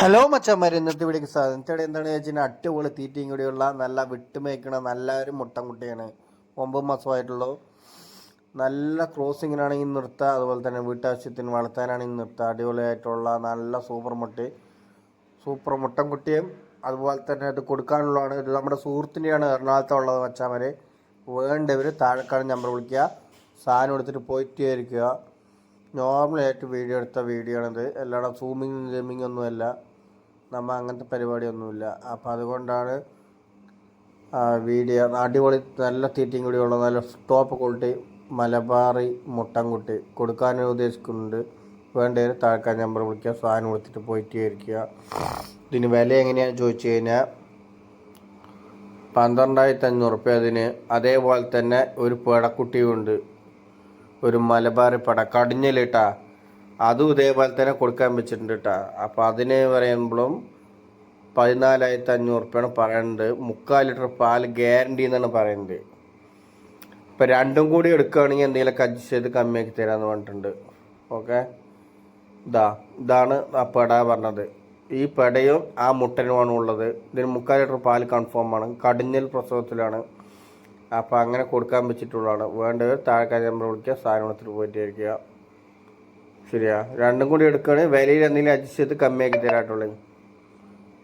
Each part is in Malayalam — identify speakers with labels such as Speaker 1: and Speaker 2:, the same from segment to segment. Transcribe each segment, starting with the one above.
Speaker 1: ഹലോ മച്ചന്മാർ ഇന്നത്തെ വീഡിയോക്ക് സാധനം ഇന്നത്തെ എന്താണെന്ന് വെച്ചാൽ അടിപൊളി തീറ്റയും കൂടിയുള്ള നല്ല വിട്ടുമേക്കണ നല്ല ഒരു മുട്ടൻകുട്ടിയാണ് ഒമ്പത് മാസമായിട്ടുള്ളൂ. നല്ല ക്രോസിങ്ങിനാണെങ്കിൽ നിർത്തുക അതുപോലെ തന്നെ വീട്ടാവശ്യത്തിന് വളർത്താനാണെങ്കിൽ നിർത്തുക അടിപൊളിയായിട്ടുള്ള നല്ല സൂപ്പർ മുട്ടി സൂപ്പർ മുട്ടൻകുട്ടിയും അതുപോലെ തന്നെ അത് കൊടുക്കാനുള്ളതാണ്. ഇത് നമ്മുടെ സുഹൃത്തിന്റെയാണ് എറണാകുളത്തുള്ളത് മച്ചാമാർ വേണ്ടവർ താഴെക്കാട് നമ്പർ വിളിക്കുക. സാധനം എടുത്തിട്ട് പോയിട്ടേ ആയിരിക്കുക നോർമലായിട്ട് വീഡിയോ എടുത്ത വീഡിയോ ആണിത് എല്ലായിടും സൂമിങ് ഗെയിമിംഗ് ഒന്നുമല്ല നമ്മൾ അങ്ങനത്തെ പരിപാടിയൊന്നുമില്ല. അപ്പോൾ അതുകൊണ്ടാണ് വീഡിയോ അടിപൊളി നല്ല തീറ്റയും കൂടിയുള്ള നല്ല ടോപ്പ് ക്വാളിറ്റി മലബാറി മുട്ടൻകുട്ടി കൊടുക്കാൻ ഉദ്ദേശിക്കുന്നുണ്ട്. വേണ്ടവർ താഴ്ക്കാൻ നമ്പർ വിളിക്കുക സാധനം കൊടുത്തിട്ട് പോയിട്ട് ആയിരിക്കുക ഇതിന് വില എങ്ങനെയാണെന്ന് ചോദിച്ചു കഴിഞ്ഞാൽ പന്ത്രണ്ടായിരത്തി അഞ്ഞൂറ് റുപ്യ അതിന്. അതേപോലെ തന്നെ ഒരു പേടക്കുട്ടിയുണ്ട്. ഒരു മലബാറി പട കടിഞ്ഞലിട്ടാ. അതും ഇതേപോലെ തന്നെ കൊടുക്കാൻ വെച്ചിട്ടുണ്ട് കേട്ടാ അപ്പം അതിന് പറയുമ്പോഴും പതിനാലായിരത്തി അഞ്ഞൂറ് റുപ്യാണ് പറയുന്നത് മുക്കാൽ ലിറ്റർ പാൽ ഗ്യാരണ്ടി എന്നാണ് പറയുന്നത്. ഇപ്പം രണ്ടും കൂടി എടുക്കുകയാണെങ്കിൽ എന്തെങ്കിലുമൊക്കെ അഡ്ജസ്റ്റ് ചെയ്ത് കമ്മിയാക്കി തരാമെന്ന് പറഞ്ഞിട്ടുണ്ട്. ഓക്കെ ഇതാ ഇതാണ് ആ പെട പറഞ്ഞത്. ഈ പെടയും ആ മുട്ടനുമാണ് ഉള്ളത്. ഇതിന് മുക്കാൽ ലിറ്റർ പാൽ കൺഫേം ആണ്. കടിഞ്ഞൽ പ്രസവത്തിലാണ്. അപ്പോൾ അങ്ങനെ കൊടുക്കാൻ വെച്ചിട്ടുള്ളതാണ്. വേണ്ടത് താഴെ നമ്പർ വിളിക്കുക സാധനത്തിൽ പോയിട്ട് ഇരിക്കുക ശരിയാ? രണ്ടും കൂടി എടുക്കുകയാണെങ്കിൽ വിലയിൽ എന്തെങ്കിലും അഡ്ജസ്റ്റ് ചെയ്ത് കമ്മിയാക്കി തരാട്ടുള്ളൂ.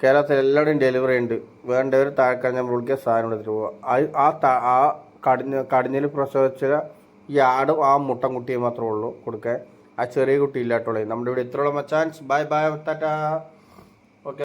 Speaker 1: കേരളത്തിൽ എല്ലാവരുടെയും ഡെലിവറി ഉണ്ട്. വേണ്ടവർ താഴെ നമ്പർ വിളിക്കുക സാധനം എടുത്തിട്ട് പോവുക. ആ- ആ കടിഞ്ഞ കടിഞ്ഞിൽ പ്രസവിച്ച ഈ ആടും ആ മുട്ടൻ കുട്ടിയെ മാത്രമേ ഉള്ളൂ കൊടുക്കാൻ. ആ ചെറിയ കുട്ടി ഇല്ലാട്ടുള്ളൂ. നമ്മുടെ ഇവിടെ ഇത്രയുള്ള മച്ചാൻസ് ബൈ ബൈ ടാറ്റാ.